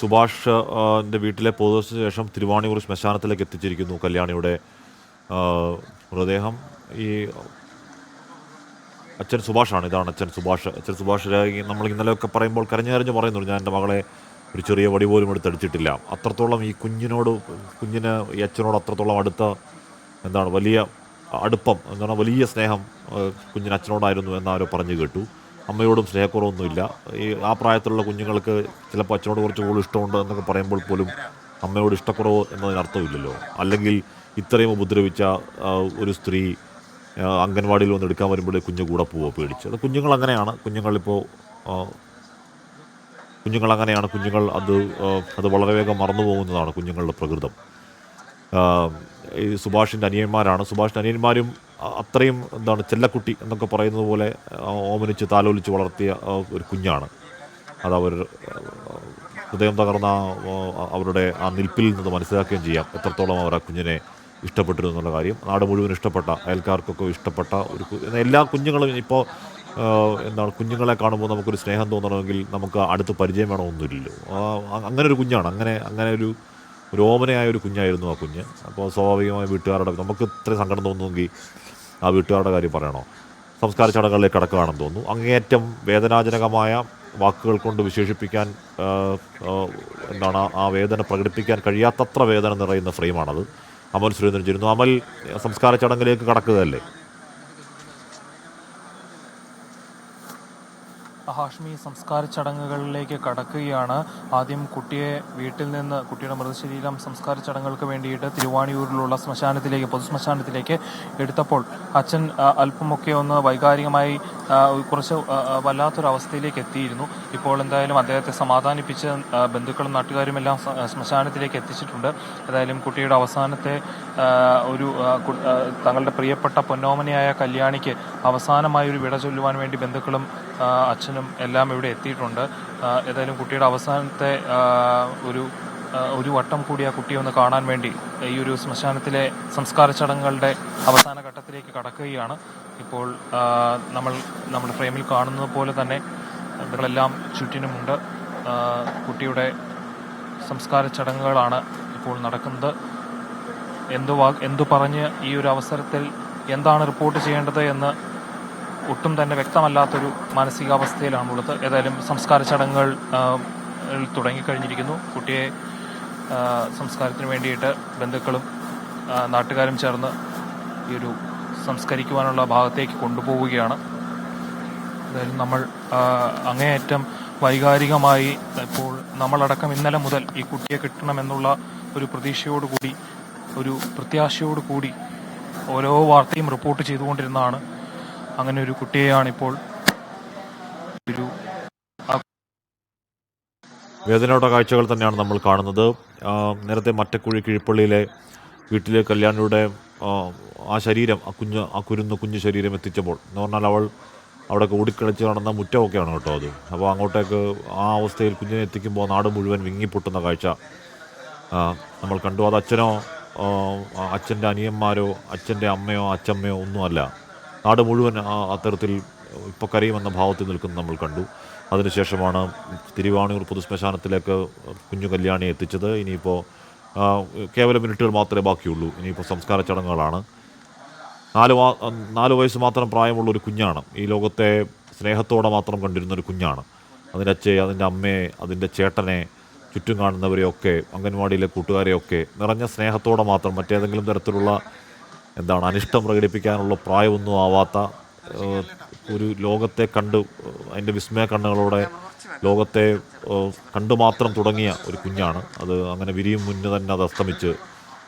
സുഭാഷ് വീട്ടിലെ പൊതുദിവസത്തിന് ശേഷം തിരുവാണിയൂർ ശ്മശാനത്തിലേക്ക് എത്തിച്ചിരിക്കുന്നു കല്യാണിയുടെ മൃതദേഹം. ഈ അച്ഛൻ സുഭാഷാണ് ഇതാണ് അച്ഛൻ സുഭാഷ്. അച്ഛൻ സുഭാഷ് നമ്മൾ ഇന്നലെയൊക്കെ പറയുമ്പോൾ കരഞ്ഞു കരഞ്ഞു പറയുന്നു ഞാൻ എന്റെ മകളെ ഒരു ചെറിയ വടി പോലും എടുത്തടിച്ചിട്ടില്ല അത്രത്തോളം ഈ കുഞ്ഞിനോട് കുഞ്ഞിന് ഈ അച്ഛനോട് അത്രത്തോളം അടുത്ത എന്താണ് വലിയ അടുപ്പം എന്താണ് വലിയ സ്നേഹം കുഞ്ഞിന് അച്ഛനോടായിരുന്നു എന്നാരോ പറഞ്ഞു കേട്ടു. അമ്മയോടും സ്നേഹക്കുറവൊന്നുമില്ല. ഈ ആ പ്രായത്തിലുള്ള കുഞ്ഞുങ്ങൾക്ക് ചിലപ്പോൾ അച്ഛനോട് കുറച്ച് കൂടുതൽ ഇഷ്ടമുണ്ട് എന്നൊക്കെ പറയുമ്പോൾ പോലും അമ്മയോട് ഇഷ്ടക്കുറവ് എന്നതിനർത്ഥമില്ലല്ലോ അല്ലെങ്കിൽ ഇത്രയും ഉപദ്രവിച്ച ഒരു സ്ത്രീ അംഗൻവാടിയിൽ വന്ന് എടുക്കാൻ വരുമ്പോഴേ കുഞ്ഞ് കൂടെ പോവോ പേടിച്ച്. അത് കുഞ്ഞുങ്ങൾ അങ്ങനെയാണ്. കുഞ്ഞുങ്ങളിപ്പോൾ കുഞ്ഞുങ്ങൾ അങ്ങനെയാണ്. കുഞ്ഞുങ്ങൾ അത് അത് വളരെ വേഗം മറന്നു പോകുന്നതാണ് കുഞ്ഞുങ്ങളുടെ പ്രകൃതം. ഈ സുഭാഷിന്റെ അനിയന്മാരാണ്. സുഭാഷിന്റെ അനിയന്മാരും അത്രയും എന്താണ് ചെല്ലക്കുട്ടി എന്നൊക്കെ പറയുന്നത് പോലെ ഓമനിച്ച് താലോലിച്ച് വളർത്തിയ ഒരു കുഞ്ഞാണ്. അത് അവർ ഹൃദയം തകർന്ന അവരുടെ ആ നിൽപ്പിൽ നിന്ന് മനസ്സിലാക്കുകയും ചെയ്യാം എത്രത്തോളം അവർ ആ കുഞ്ഞിനെ ഇഷ്ടപ്പെട്ടിരുന്നു എന്നുള്ള കാര്യം. നാട് മുഴുവൻ ഇഷ്ടപ്പെട്ട അയൽക്കാർക്കൊക്കെ ഇഷ്ടപ്പെട്ട ഒരു എല്ലാ കുഞ്ഞുങ്ങളും ഇപ്പോൾ എന്താണ് കുഞ്ഞുങ്ങളെ കാണുമ്പോൾ നമുക്കൊരു സ്നേഹം തോന്നണമെങ്കിൽ നമുക്ക് അടുത്ത് പരിചയം വേണമൊന്നുമില്ലല്ലോ അങ്ങനെ ഒരു കുഞ്ഞാണ്. അങ്ങനെ അങ്ങനെ ഒരു ഒരു ഓമനയായ ഒരു കുഞ്ഞായിരുന്നു ആ കുഞ്ഞ്. അപ്പോൾ സ്വാഭാവികമായ വീട്ടുകാരുടെ നമുക്ക് ഇത്രയും സങ്കടം തോന്നുമെങ്കിൽ ആ വീട്ടുകാരുടെ കാര്യം പറയണോ? സംസ്കാര ചടങ്ങുകളിലേക്ക് കടക്കുകയാണെന്ന് തോന്നുന്നു. അങ്ങേയറ്റം വേദനാജനകമായ വാക്കുകൾ കൊണ്ട് വിശേഷിപ്പിക്കാൻ എന്താണ് ആ വേദന പ്രകടിപ്പിക്കാൻ കഴിയാത്തത്ര വേദന നിറയുന്ന ഫ്രെയിമാണത്. അമൽ സുരേന്ദ്രൻ ചെയ്യുന്നു അമൽ സംസ്കാര ചടങ്ങിലേക്ക് കടക്കുകയല്ലേ? ഹാഷ്മി സംസ്കാര ചടങ്ങുകളിലേക്ക് കടക്കുകയാണ്. ആദ്യം കുട്ടിയെ വീട്ടിൽ നിന്ന് കുട്ടിയുടെ മൃതശരീരം സംസ്കാര ചടങ്ങുകൾക്ക് വേണ്ടിയിട്ട് തിരുവാണിയൂരിലുള്ള ശ്മശാനത്തിലേക്ക് പൊതുശ്മശാനത്തിലേക്ക് എടുത്തപ്പോൾ അച്ഛൻ അല്പമൊക്കെ ഒന്ന് വൈകാരികമായി കുറച്ച് വല്ലാത്തൊരവസ്ഥയിലേക്ക് എത്തിയിരുന്നു. ഇപ്പോൾ എന്തായാലും അദ്ദേഹത്തെ സമാധാനിപ്പിച്ച് ബന്ധുക്കളും നാട്ടുകാരും എല്ലാം ശ്മശാനത്തിലേക്ക് എത്തിച്ചിട്ടുണ്ട്. ഏതായാലും കുട്ടിയുടെ അവസാനത്തെ ഒരു തങ്ങളുടെ പ്രിയപ്പെട്ട പൊന്നോമനയായ കല്യാണിക്ക് അവസാനമായി ഒരു വിട ചൊല്ലുവാൻ വേണ്ടി ബന്ധുക്കളും അച്ഛനും എല്ലാം ഇവിടെ എത്തിയിട്ടുണ്ട്. ഏതായാലും കുട്ടിയുടെ അവസാനത്തെ ഒരു ഒരു വട്ടം കൂടി ആ കുട്ടിയെ ഒന്ന് കാണാൻ വേണ്ടി ഈ ഒരു ശ്മശാനത്തിലെ സംസ്കാര ചടങ്ങുകളുടെ അവസാന ഘട്ടത്തിലേക്ക് കടക്കുകയാണ്. ഇപ്പോൾ നമ്മൾ നമ്മുടെ ഫ്രെയിമിൽ കാണുന്നത് പോലെ തന്നെ ബന്ധുക്കളെല്ലാം ചുറ്റിനുമുണ്ട്. കുട്ടിയുടെ സംസ്കാര ചടങ്ങുകളാണ് ഇപ്പോൾ നടക്കുന്നത്. എന്തു വാ എന്തു പറഞ്ഞ് ഈ ഒരു അവസരത്തിൽ എന്താണ് റിപ്പോർട്ട് ചെയ്യേണ്ടത് എന്ന് ഒട്ടും തന്നെ വ്യക്തമല്ലാത്തൊരു മാനസികാവസ്ഥയിലാണുള്ളത്. ഏതായാലും സംസ്കാര ചടങ്ങുകൾ തുടങ്ങിക്കഴിഞ്ഞിരിക്കുന്നു. കുട്ടിയെ സംസ്കാരത്തിന് വേണ്ടിയിട്ട് ബന്ധുക്കളും നാട്ടുകാരും ചേർന്ന് ഈ ഒരു സംസ്കരിക്കുവാനുള്ള ഭാഗത്തേക്ക് കൊണ്ടുപോവുകയാണ്. എന്തായാലും നമ്മൾ അങ്ങേയറ്റം വൈകാരികമായി ഇപ്പോൾ നമ്മളടക്കം ഇന്നലെ മുതൽ ഈ കുട്ടിയെ കിട്ടണമെന്നുള്ള ഒരു പ്രതീക്ഷയോടുകൂടി ഒരു പ്രത്യാശയോടു കൂടി ഓരോ വാർത്തയും റിപ്പോർട്ട് ചെയ്തുകൊണ്ടിരുന്നതാണ്. അങ്ങനെ ഒരു കുട്ടിയെയാണിപ്പോൾ ഒരു വേദനയുടെ കാഴ്ചകൾ തന്നെയാണ് നമ്മൾ കാണുന്നത്. നേരത്തെ മറ്റക്കുഴി കിഴിപ്പള്ളിയിലെ വീട്ടിലെ കല്യാണിയുടെ ആ, ശരീരം ആ കുഞ്ഞ് ആ കുരുന്ന് കുഞ്ഞു ശരീരം എത്തിച്ചപ്പോൾ എന്ന് പറഞ്ഞാൽ അവൾ അവിടെ ഓടിക്കളിച്ച് നടന്ന മുറ്റമൊക്കെയാണ് കേട്ടോ അത്. അപ്പോൾ അങ്ങോട്ടേക്ക് ആ അവസ്ഥയിൽ കുഞ്ഞിനെ എത്തിക്കുമ്പോൾ നാട് മുഴുവൻ വിങ്ങിപ്പൊട്ടുന്ന കാഴ്ച നമ്മൾ കണ്ടു. അത് അച്ഛനോ അച്ഛന്റെ അനിയന്മാരോ അച്ഛന്റെ അമ്മയോ അച്ഛമ്മയോ ഒന്നുമല്ല. നാട് മുഴുവൻ ആ അത്തരത്തിൽ ഇപ്പോൾ കരയുമെന്ന ഭാവത്തിൽ നിൽക്കുന്നത് നമ്മൾ കണ്ടു. അതിനുശേഷമാണ് തിരുവാണിയൂർ പൊതുശ്മശാനത്തിലേക്ക് കുഞ്ഞു കല്യാണി എത്തിച്ചത്. ഇനിയിപ്പോൾ കേവലം മിനിറ്റുകൾ മാത്രമേ ബാക്കിയുള്ളൂ. ഇനിയിപ്പോൾ സംസ്കാര ചടങ്ങുകളാണ്. നാല് നാല് വയസ്സ് മാത്രം പ്രായമുള്ള ഒരു കുഞ്ഞാണ്. ഈ ലോകത്തെ സ്നേഹത്തോടെ മാത്രം കണ്ടിരുന്ന ഒരു കുഞ്ഞാണ്. അതിന്റെ അച്ഛയെ അതിന്റെ അമ്മയെ അതിന്റെ ചേട്ടനെ ചുറ്റും കാണുന്നവരെയൊക്കെ അംഗൻവാടിയിലെ കൂട്ടുകാരെയൊക്കെ നിറഞ്ഞ സ്നേഹത്തോടെ മാത്രം മറ്റേതെങ്കിലും തരത്തിലുള്ള എന്താണ് അനിഷ്ടം പ്രകടിപ്പിക്കാനുള്ള പ്രായമൊന്നും ആവാത്ത ഒരു ലോകത്തെ കണ്ട് അതിന്റെ വിസ്മയ കണ്ണുകളോടെ ലോകത്തെ കണ്ടുമാത്രം കണ്ടു മാത്രം തുടങ്ങിയ ഒരു കുഞ്ഞാണ്. അത് അങ്ങനെ വിരിയും മുന്നേ തന്നെ അത് അസ്തമിച്ച്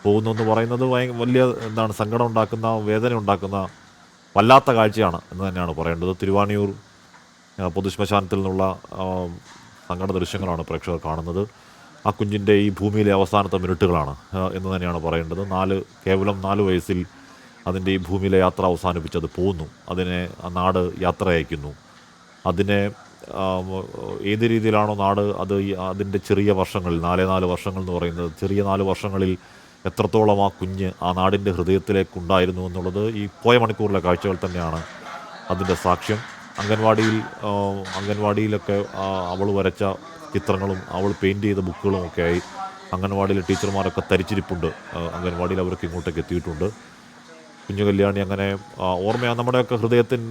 പോകുന്നു എന്ന് പറയുന്നത് വലിയ എന്താണ് സങ്കടം ഉണ്ടാക്കുന്ന വേദന ഉണ്ടാക്കുന്ന വല്ലാത്ത കാഴ്ചയാണ് എന്ന് തന്നെയാണ് പറയേണ്ടത്. തിരുവാണിയൂർ പൊതുശ്മശാനത്തിൽ നിന്നുള്ള സങ്കട ദൃശ്യങ്ങളാണ് പ്രേക്ഷകർ കാണുന്നത്. ആ കുഞ്ഞിന്റെ ഈ ഭൂമിയിലെ അവസാനത്തെ മിനിറ്റുകളാണ് എന്ന് തന്നെയാണ് പറയേണ്ടത്. നാല് കേവലം നാല് വയസ്സിൽ അതിന്റെ ഈ ഭൂമിയിലെ യാത്ര അവസാനിപ്പിച്ചത് പോകുന്നു അതിനെ ആ നാട് യാത്ര അയക്കുന്നു. അതിനെ ഏത് രീതിയിലാണോ നാട് അത് അതിന്റെ ചെറിയ വർഷങ്ങളിൽ നാലേ നാല് വർഷങ്ങൾ എന്ന് പറയുന്നത് ചെറിയ നാല് വർഷങ്ങളിൽ എത്രത്തോളം ആ കുഞ്ഞ് ആ നാടിന്റെ ഹൃദയത്തിലേക്കുണ്ടായിരുന്നു എന്നുള്ളത് ഈ പോയ മണിക്കൂറിലെ കാഴ്ചകൾ തന്നെയാണ് അതിന്റെ സാക്ഷ്യം. അംഗൻവാടിയിൽ അംഗൻവാടിയിലൊക്കെ അവൾ വരച്ച ചിത്രങ്ങളും അവൾ പെയിന്റ് ചെയ്ത ബുക്കുകളും ഒക്കെയായി അംഗൻവാടിയിലെ ടീച്ചർമാരൊക്കെ തരിച്ചിരിപ്പുണ്ട്. അംഗൻവാടിയിൽ അവർക്ക് ഇങ്ങോട്ടേക്ക് എത്തിയിട്ടുണ്ട്. കുഞ്ഞു കല്യാണി അങ്ങനെ ഓർമ്മയാണ് നമ്മുടെയൊക്കെ ഹൃദയത്തിൻ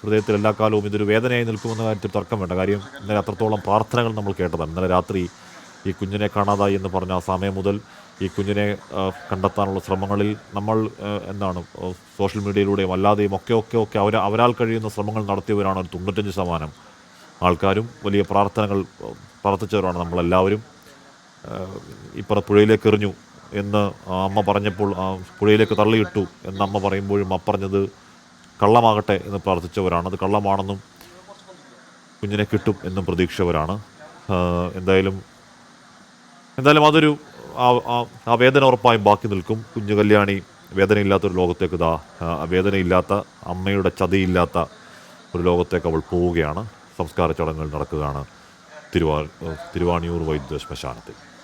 ഹൃദയത്തിൽ എല്ലാ കാലവും ഇതൊരു വേദനയായി നിൽക്കുമെന്ന കാര്യത്തിൽ തർക്കം വേണ്ട. കാര്യം ഇന്നലെ അത്രത്തോളം പ്രാർത്ഥനകൾ നമ്മൾ കേട്ടതാണ്. ഇന്നലെ രാത്രി ഈ കുഞ്ഞിനെ കാണാതായി എന്ന് പറഞ്ഞ ആ സമയം മുതൽ ഈ കുഞ്ഞിനെ കണ്ടെത്താനുള്ള ശ്രമങ്ങളിൽ നമ്മൾ എന്താണ് സോഷ്യൽ മീഡിയയിലൂടെയും അല്ലാതെയും ഒക്കെ ഒക്കെ ഒക്കെ അവർ അവരാൽ കഴിയുന്ന ശ്രമങ്ങൾ നടത്തിയവരാണ് ഒരു തൊണ്ണൂറ്റഞ്ച് ശതമാനം ആൾക്കാരും. വലിയ പ്രാർത്ഥനകൾ പ്രാർത്ഥിച്ചവരാണ് നമ്മളെല്ലാവരും. ഇപ്പറ പുഴയിലേക്ക് എറിഞ്ഞു. എന്ന് അമ്മ പറഞ്ഞപ്പോൾ ആ പുഴയിലേക്ക് തള്ളിയിട്ടു എന്ന് അമ്മ പറയുമ്പോഴും അപ്പറഞ്ഞത് കള്ളമാകട്ടെ എന്ന് പ്രാർത്ഥിച്ചവരാണ്. അത് കള്ളമാണെന്നും കുഞ്ഞിനെ കിട്ടും എന്നും പ്രതീക്ഷിച്ചവരാണ്. എന്തായാലും എന്തായാലും അതൊരു ആ- വേദന ഉറപ്പായും ബാക്കി നിൽക്കും. കുഞ്ഞു കല്യാണി വേദനയില്ലാത്തൊരു ലോകത്തേക്ക് ഇതാ വേദനയില്ലാത്ത അമ്മയുടെ ചതിയില്ലാത്ത ഒരു ലോകത്തേക്ക് അവൾ പോവുകയാണ്. സംസ്കാര ചടങ്ങുകൾ നടക്കുകയാണ് തിരുവാ തിരുവാണിയൂർ വൈദ്യ ശ്മശാനത്തിൽ